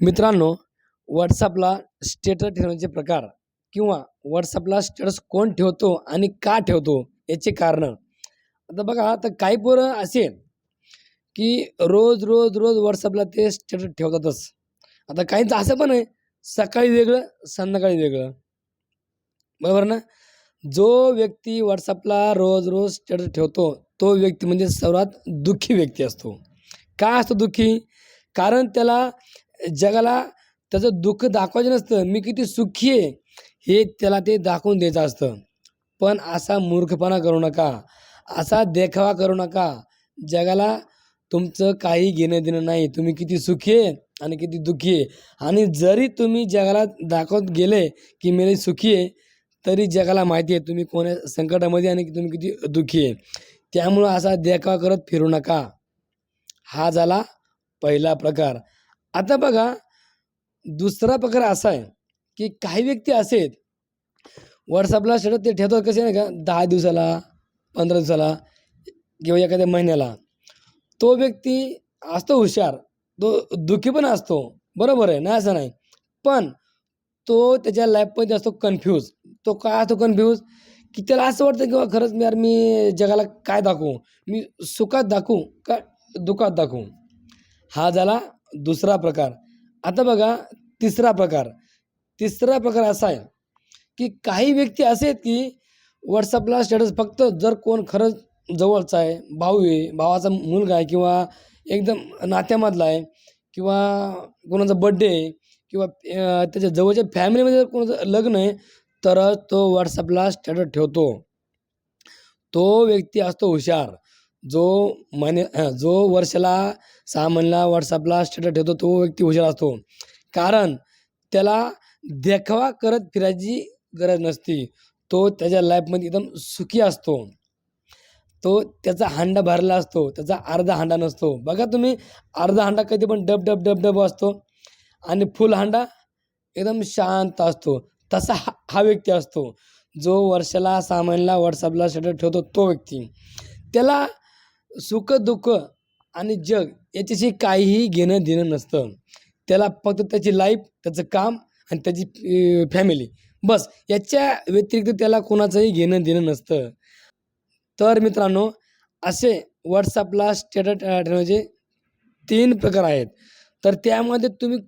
मित्रांनो व्हॉट्सअपला स्टेटस ठेवण्याचे प्रकार किंवा व्हॉट्सअपला स्टेटस कोण ठेवतो आणि का ठेवतो याचे कारणं. आता बघा तर काही पोरं असे की रोज रोज रोज व्हॉट्सअपला ते स्टेटस ठेवतातच. आता काहींचं असं पण आहे सकाळी वेगळं संध्याकाळी वेगळं. बरोबर ना? जो व्यक्ती व्हॉट्सअपला रोज रोज स्टेटस ठेवतो तो व्यक्ती म्हणजे सर्वात दुःखी व्यक्ती असतो. का असतो दुःखी? कारण त्याला जगाला त्याचं दुःख दाखवायचं नसतं. मी किती सुखी आहे हे त्याला ते दाखवून द्यायचं असतं. पण असा मूर्खपणा करू नका. असा देखावा करू नका. जगाला तुमचं काही घेणं देणं नाही. तुम्ही किती सुखी आहे आणि किती दुःखी आहे. आणि जरी तुम्ही जगाला दाखवत गेले की मी सुखी आहे तरी जगाला माहिती आहे तुम्ही कोण्या संकटामध्ये आणि तुम्ही किती दुःखी आहे. त्यामुळं असा देखावा करत फिरू नका. हा झाला पहिला प्रकार. आता बघा दुसरा प्रकार असा आहे की काही व्यक्ती असे आहेत व्हॉट्सअपला स्टेटस ते ठेवतात कसे नाही का? दहा दिवसाला पंधरा दिवसाला किंवा एखाद्या महिन्याला. तो व्यक्ती असतो हुशार तो दुःखी पण असतो बरोबर आहे नाही असं नाही. पण तो त्याच्या लाईफमध्ये असतो कन्फ्यूज तो काय असतो कन्फ्यूज की त्याला असं वाटतं की बा खरंच मी यार मी जगाला काय दाखवू? मी सुखात दाखवू का दुःखात दाखवू? हा झाला दुसरा प्रकार. आता बघा तिसरा प्रकार. तिसरा प्रकार असा आहे की काही व्यक्ती असे आहेत की व्हॉट्सअपला स्टेटस फक्त जर कोण खरंच जवळचा आहे भाऊ आहे भावाचा मुलगा आहे किंवा एकदम नात्यामधला आहे किंवा कोणाचा बड्डे आहे किंवा त्याच्या जवळच्या फॅमिलीमध्ये जर कोणाचं लग्न आहे तरच तो व्हॉट्सअपला स्टेटस ठेवतो. तो व्यक्ती असतो हुशार. जो महिने जो वर्षाला सहा महिन्याला व्हॉट्सअपला स्टेटस ठेवतो तो व्यक्ती हुशार असतो. कारण त्याला देखावा करत फिरायची गरज नसती. तो त्याच्या लाईफमध्ये एकदम सुखी असतो. तो त्याचा हांडा भरला असतो. त्याचा अर्धा हांडा नसतो. बघा तुम्ही अर्धा हांडा कधी पण डब डब डब डब असतो. आणि फुल हांडा एकदम शांत असतो. तसा हा हा व्यक्ती असतो. जो वर्षाला सहा महिन्याला व्हॉट्सअपला स्टेटस ठेवतो तो व्यक्ती. त्याला सुख दुःख आणि जग याच्याशी काहीही घेणं देणं नसतं. त्याला फक्त त्याची लाईफ त्याचं काम आणि त्याची फॅमिली बस याच्या व्यतिरिक्त त्याला कोणाचंही घेणं देणं नसतं. तर मित्रांनो असे व्हॉट्सअपला स्टेटस ठेवण्याचे तीन प्रकार आहेत. तर त्यामध्ये तुम्ही